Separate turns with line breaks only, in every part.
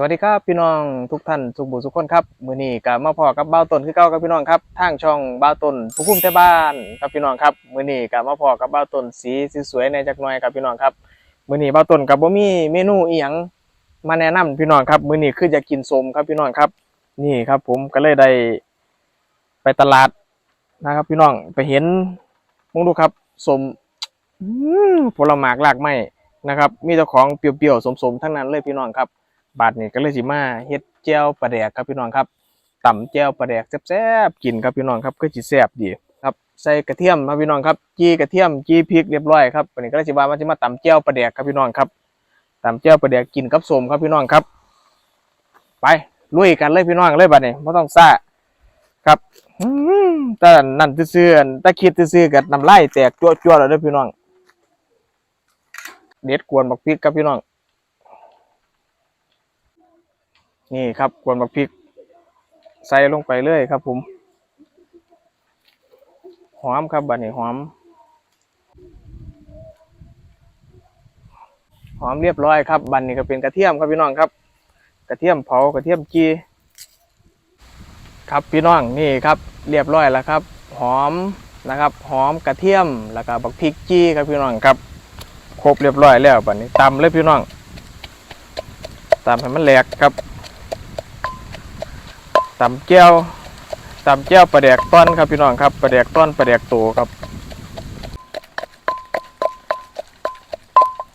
สวัสดีครับพี่น้องทุกท่านทุกบุทุกคนครับมือนี้ก็มาพอกับบ้าต้นคือเก่าครับพี่น้องครับทางช่องบ้าต้นผู้คุมแต่บ้านครับพี่น้องครับมือนี้ก็มาพอกับบ้าต้นสีสวยๆในจักหน่อยครับพี่น้องครับมือนี้บ้าต้นก็บ่มีเมนูอีหยังมาแนะนำพี่น้องครับมือนี้คือจะกินสมครับพี่น้องครับ นี่ครับผมก็เลยได้ไปตลาดนะครับ พี่น้องไปเห็นมองดูครับสมผลหมากรากไม้นะครับ มีเจ้าของเปรี้ยวๆสมๆทั้งนั้นเลยพี่น้องครับ บาดนี้ก็เลยสิมาเฮ็ดแจ่วปลาแดกครับพี่น้องครับต่ำแจ่วปลาแดกแซ่บๆกินครับพี่น้องครับก็สิแซ่บดีครับใส่กระเทียมครับพี่น้องครับจี้กระเทียมจี้พริกเรียบร้อยครับวันนี้ก็เลยสิว่ามันสิมาต่ำแจ่วปลาแดกครับพี่น้องครับต่ำแจ่วปลาแดกกินกับส้มครับพี่น้องครับ ไปลุยกันเลยพี่น้องเลยบัดนี้ไม่ต้องซ่าครับแต่นั่นซื่อๆแต่คิดซื่อๆกับน้ำลายแตกจั่วๆแล้วเด้อพี่น้องเด็ดกวนบักพริกครับพี่น้อง นี่ครับกวนบักพริก ใส่ลงไปเลยครับผม หอมครับบัดนี้หอม หอมเรียบร้อยครับ บัดนี้ก็เป็นกระเทียมครับพี่น้องครับ กระเทียมเผากระเทียมจีครับพี่น้องนี่ครับ เรียบร้อยแล้วครับ หอมนะครับ หอมกระเทียมแล้วก็บักพริกจี้ครับพี่น้องครับครบเรียบร้อยแล้วบัดนี้ตำเลยพี่น้องตำให้มันแหลกครับ ตำแก้วตำแก้วปลาแดกต้อนครับพี่น้องครับปลาแดกต้อนปลาแดกโตครับ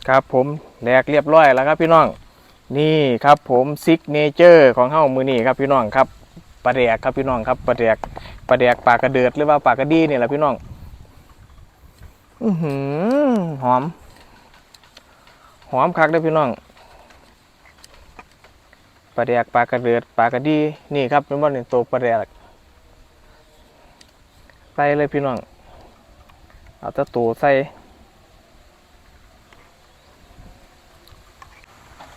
ครับผมแหลกเรียบร้อยแล้วครับพี่น้อง นี่ครับผมซิกเนเจอร์ของเฮ้ามือนี่ครับพี่น้องครับปลาแดกครับพี่น้องครับปลาแดกปลาแดกปลากระเดิดหรือว่าปลากระดีนี่แหละพี่น้องอือหือหอม หอมคักเลยพี่น้อง ปลาแดกปลากระเดือดปลากระดีนี่ครับเป็นบ่อนตัวปลาแดกใส่เลยพี่น้องเอาตะตัวใส่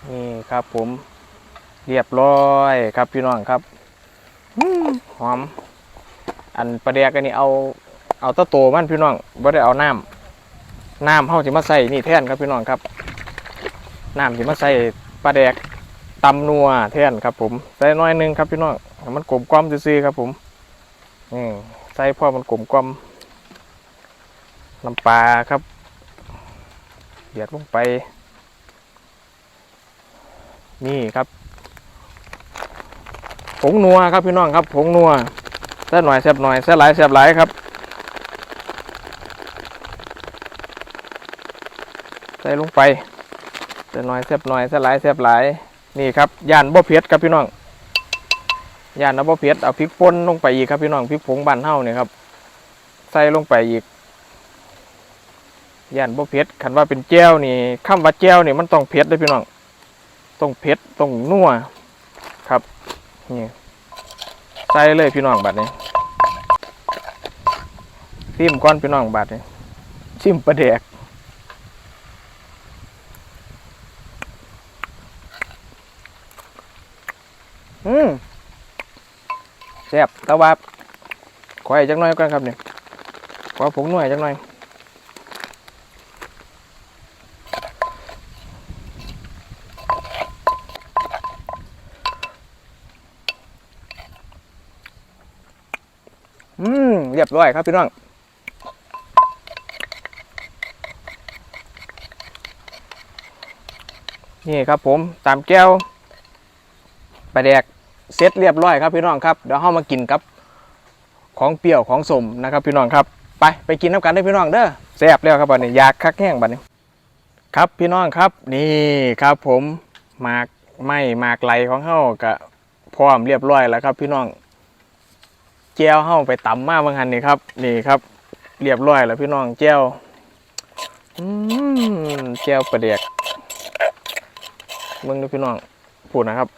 นี่ครับผมเรียบร้อยครับพี่น้องครับหอม อันปลาแดกอันนี้เอาเอาตะตัวมันพี่น้องบ่ได้เอาน้ำน้ำเฮาสิมาใส่นี่แท่นครับพี่น้องครับน้ำสิมาใส่ปลาแดก ตำนัวแท่นครับผมใส่น้อยหนึงครับพี่น้องมันกลมกล่อมซื่อครับผมอืมใส่พอมันกลมกล่อมน้ำปลาครับเดือดลงไป นี่ครับผงนัวครับพี่น้องครับผงนัวใส่หน่อยแซ่บหน่อยใส่หลายแซ่บหลายครับใส่ลงไปใส่หน่อยแซ่บหน่อยใส่หลายแซ่บหลาย นี่ครับย่านบ่เผ็ดครับพี่น้องย่านเอาบ่เผ็ดเอาพริกป่นลงไปอีกครับพี่น้องพริกผงบ้านเฮาเนี่ยครับใส่ลงไปอีกย่านบ่เผ็ดคันว่าเป็นแจ่วนี่คำว่าแจ่วนี่มันต้องเผ็ดเด้อพี่น้องต้องเผ็ดต้องนัวครับนี่ใส่เลยพี่น้องบัดนี้ซิมก้อนพี่น้องบัดนี้ซิมปลาแดก อืม แซ่บตะวับขอให้จักหน่อยก่อนครับเนี่ยขอผงหน่อยจักหน่อยอืมเรียบร้อยครับพี่น้องนี่ครับผมตามแก้วปลาแดก เสร็จเรียบร้อยครับพี่น้องครับเดี๋ยวเรามากินกับของเปรี้ยวของสมนะครับพี่น้องครับไปไปกินน้ำกันได้พี่น้องเด้อแซ่บแล้วครับบัดนี้อยากคักแห้งบัดนี้ ครับพี่น้องครับนี่ครับผมหมากไม้หมากไหลของเฮาก็พร้อมเรียบร้อยแล้วครับ พี่น้องแจ้วเฮาไปตำมาบางหันนี่ครับ นี่ครับ เรียบร้อยแล้วพี่น้องแจ้วอืมแจ้วปลาแดกมึงดูพี่น้องพูดนะครับ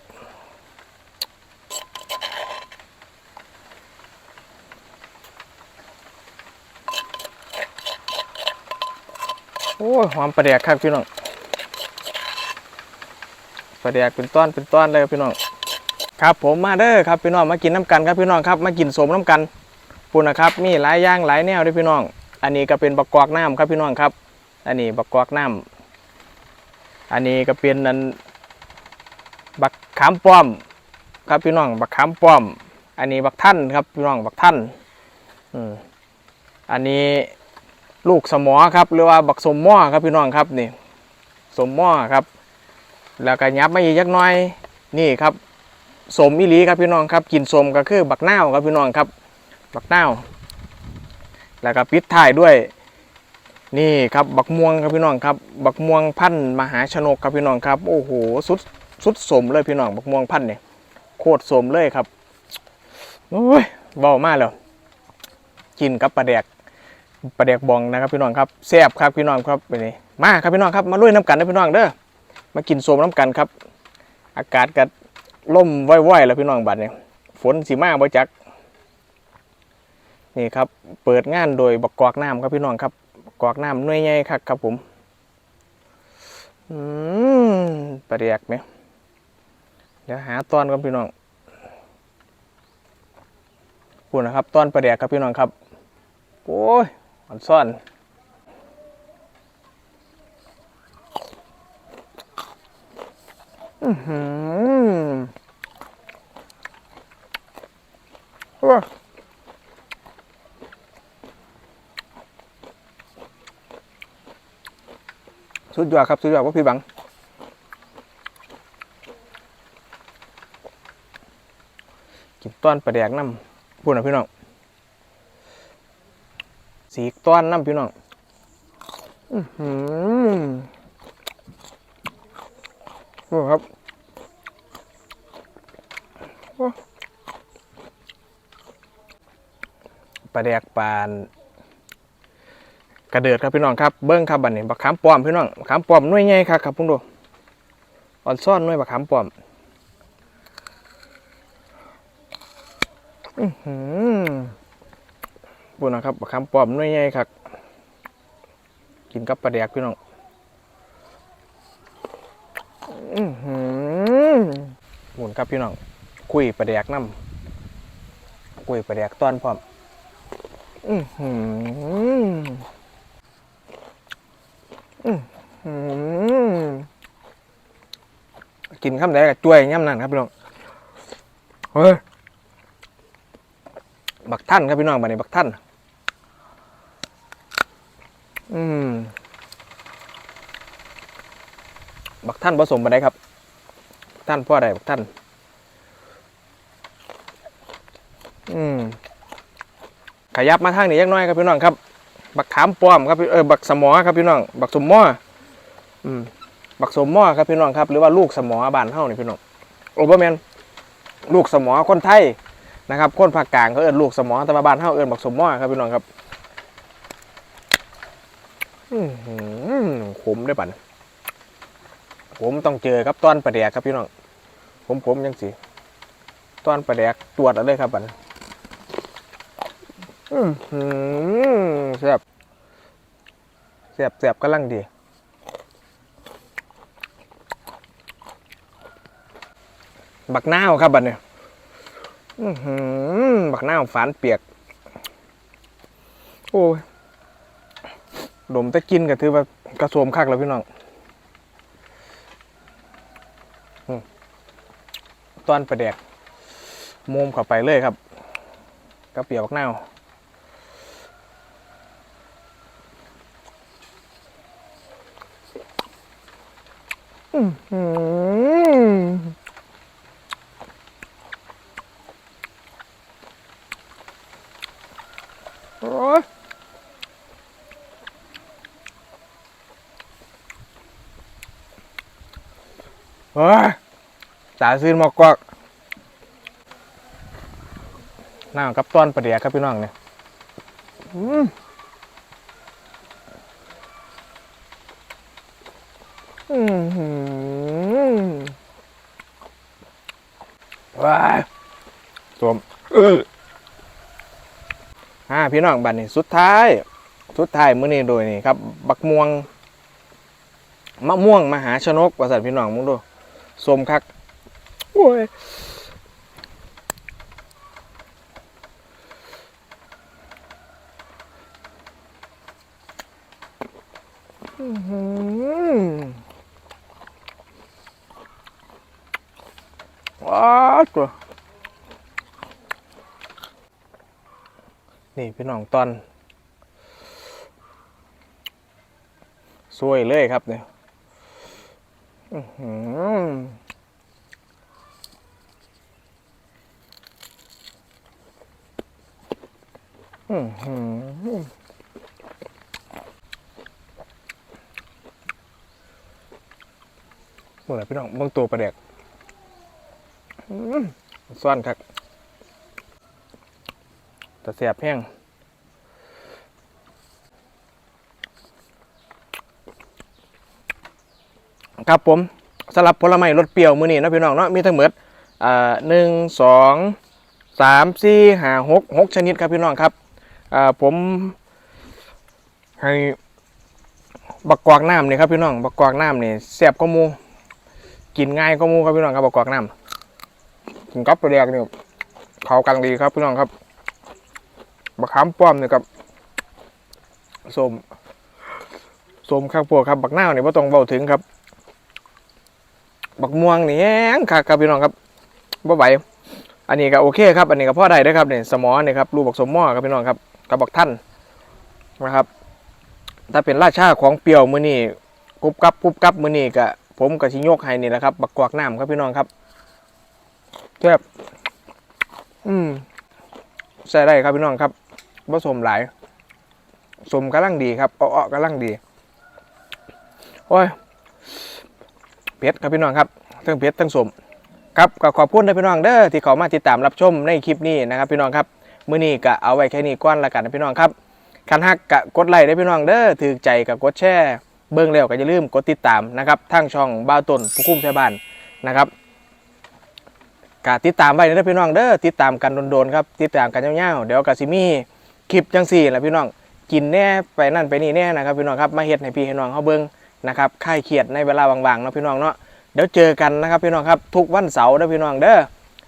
โอ้ยหอมปลาแดกครับพี่น้องปลาแดกเป็นต้อนเป็นต้อนเลยครับพี่น้องครับผมมาเด้อครับพี่น้องมากินน้ำกันครับพี่น้องครับมากินสมน้ำกันปุ่นนะครับมีหลายย่างหลายแนวด้วยพี่น้อง อันนี้ก็เป็นบักกอกน้ำครับพี่น้องครับ อันนี้บักกอกน้ำอันนี้ก็เป็นนันบักขามป้อม ครับพี่น้องบักขามป้อม อันนี้บักท่านครับพี่น้องบักท่านอืมอันนี้ ลูกสมอครับหรือว่าบักสมหม้อครับพี่น้องครับนี่สมหม้อครับ แล้วก็ยับไมาอีกยักน้อยนี่ครับสมอีหลีครับพี่น้องครับกินสมก็คือบักเนาครับพี่น้องครับบักเนาแล้วก็ปิดท้ายด้วย นี่ครับบักม่วงครับพี่น้องครับ บักม่วงพันธุ์มหาชนกครับพี่น้องครับโอ้โหสุดสุดสมเลยพี่น้องบักม่วงพันธุ์เนี่ยโคตรสมเลยครับโอ้ยเบามากแล้วกินกับปลาแดก ปลาแดกบองนะครับพี่น้องครับแซ่บครับพี่น้องครับไปนี่มาครับพี่น้องครับมาลุยน้ำกันนะพี่น้องเด้อมากินสมน้ำกันครับ อากาศกัดล่มว่อยๆแล้วพี่น้องบัดเนี่ยฝนสีมาบ่จักนี่ครับเปิดงานโดยบักกอกน้ำครับพี่น้องครับบักกอกน้ำหน่วยใหญ่ครับครับผมอืมปลาแดกไหมเดี๋ยวหาตอนครับพี่น้องพูดนะครับตอนปลาแดกครับพี่น้องครับโอ้ย อ่อนซ่อนอือหือว้าสุดยอดครับ สุดยอดว่าพี่บัง กินต้อนปลาแดกน้ำพูดนะพี่น้อง สีต้อนน้ำพี่น้องอือหือครับปลาแดกปานกระเดือดครับพี่น้องครับเบิ้งครับบัดนี้บักขามป้อมพี่น้องบักขามป้อมน่วยใหญ่ครับครับพุ่งดูอ่อนซ่อนน่วยบักขามป้อมอือหือ ปุ่นนะครับบักขามป้อมน่วยใหญ่ครับกินกับปลาแดกพี่น้องอือหือปุ่นครับพี่น้อง คุยปลาแดกน้ำคุยปลาแดกต้อนพร้อมอือหืออื้อหือกินข้ามได้กับจ้วยย่ำนั่นครับพี่น้อง เฮ้ย บักท่านครับพี่น้องบัดนี้บักท่าน อืมบักท่านผสมมาได้ครับ ท่านพ่อใดบักท่าน อืมขยับมาทางนี้ยักน้อยครับพี่น้องครับ บักขามป้อมครับพี่เออบักสมอครับพี่น้อง บักสมมออืมบักสมมอครับพี่น้องครับ หรือว่าลูกสมอบานเฮานี่พี่น้องโอเบอร์แมนลูกสมอคนไทยนะครับ คนภาคกลางเขาเอิ้นลูกสมอแต่ว่าบ้านเฮาเอิ้นบักสมมอครับพี่น้องครับ ขมได้อปันผมต้องเจอครับต้อนปลาแดกครับพี่น้องผมผมยังสิต้อนปลาแดกตรวจเอาเลยครับปันอืมหืมแซ่บแซ่บแซ่บกำลังดีบักนาวครับบัดเนี่ยอื้อหือบักนาวฝานเปียก โอ้ย ดมแต่กินก็ถือว่ากระโสมคักแล้วพี่น้องอต้อนประแดกมุมเข้าไปเลยครับกระเปียกบักนาวอืมโอ้ยโอ้ย ตาซื้อมากกว่าน้ากับต้อนประเดียครับพี่น้องเนี่ยอืมอืมว้ายสวมฮ่าพี่น้องบัดนี้สุดท้าย สุดท้ายมื้อนี้โดยนี่ครับ บักม่วง มะม่วงมหาชนกว่าสันพี่น้องมึงดู สมคักโอ้ยว้าวตัวนี่พี่น้องตอนสวยเลยครับเนี่ย อือหืออื้อหือเมื่อไรพี่น้องเบิ่งตัวปลาแดกอื้อซ่อนครับแต่เสียบแห้ง ครับผมสำหรับผลไม้รสเปรี้ยวมื้อนี้นะพี่น้องเนาะมีทั้งหมดอ่าหนึ่งสองสามสี่ห้าหกหกชนิดครับพี่น้องครับอ่าผมให้บักกวากน้ำนี่ครับพี่น้องบักกวากน้ำนี่แซ่บก็มูกินง่ายก็มูครับพี่น้องครับบักกวากน้ำกินกับปลาแดกนี่ยเขากันดีครับพี่น้องครับบักขามป้อมเนี่ครับส้มส้มข้าวโพดครับบักหน้าวนี่บ่ต้องเบาถึงครับ บักม่วงนี่แห้งคักครับพี่น้องครับบ่ไหวอันนี้ก็โอเคครับ อันนี้ก็พ่อได้ด้อครับเนี่ยสมอเนี่ยครับรูบักสมมอครับพี่น้องครับกับบักท่านนะครับ ถ้าเป็นราชาของเปรี้ยวมือนี้กรุบกับกรุบกับมือนี้ก็ผมก็สิโยกให้นี่แหละครับบักกวากน้ำครับพี่น้องครับแซ่บอืมใส่ได้ครับพี่น้องครับผสมหลายสมกำลังดีครับอ้อๆกำลังดีโอ้ย เพชรครับพี่น้องครับทั้งเพชรทั้งสมครับก็ขอบคุณนะพี่น้องเด้อที่เขามาติดตามรับชมในคลิปนี้นะครับพี่น้องครับมื้อนี้ก็เอาไว้แค่นี้ก่อนละกันนะพี่น้องครับคันฮักก็กดไลค์ได้พี่น้องเด้อถือใจก็กดแชร์เบิ่งแล้วก็อย่าลืมกดติดตามนะครับทางช่องบ้าต้นผู้คุ้มชาวบ้านนะครับก็ติดตามไว้นะพี่น้องเด้อติดตามกันโดนๆครับติดตามกันยาวๆเดี๋ยวก็สิมีคลิปจังสี่แหละพี่น้องกินแน่ไปนั่นไปนี่แน่นะครับพี่น้องครับมาเฮ็ดให้พี่ให้น้องเขาเบิ่ง นะครับค่ายเครียดในเวลาว่างๆเนาะพี่น้องเนาะเดี๋ยวเจอกันนะครับพี่น้องครับทุกวันเสาร์เด้อพี่น้องเด้อ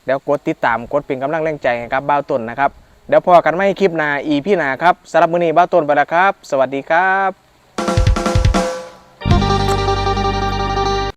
เดี๋ยวกดติดตามกดเป็นกำลังแรงใจให้กับบ้าวต้นนะครับเดี๋ยวพอกันไม่คลิปหน้าอีพี่หนาครับสำหรับมื้อนี้บ้าวต้นไปแล้วครับ สวัสดีครับ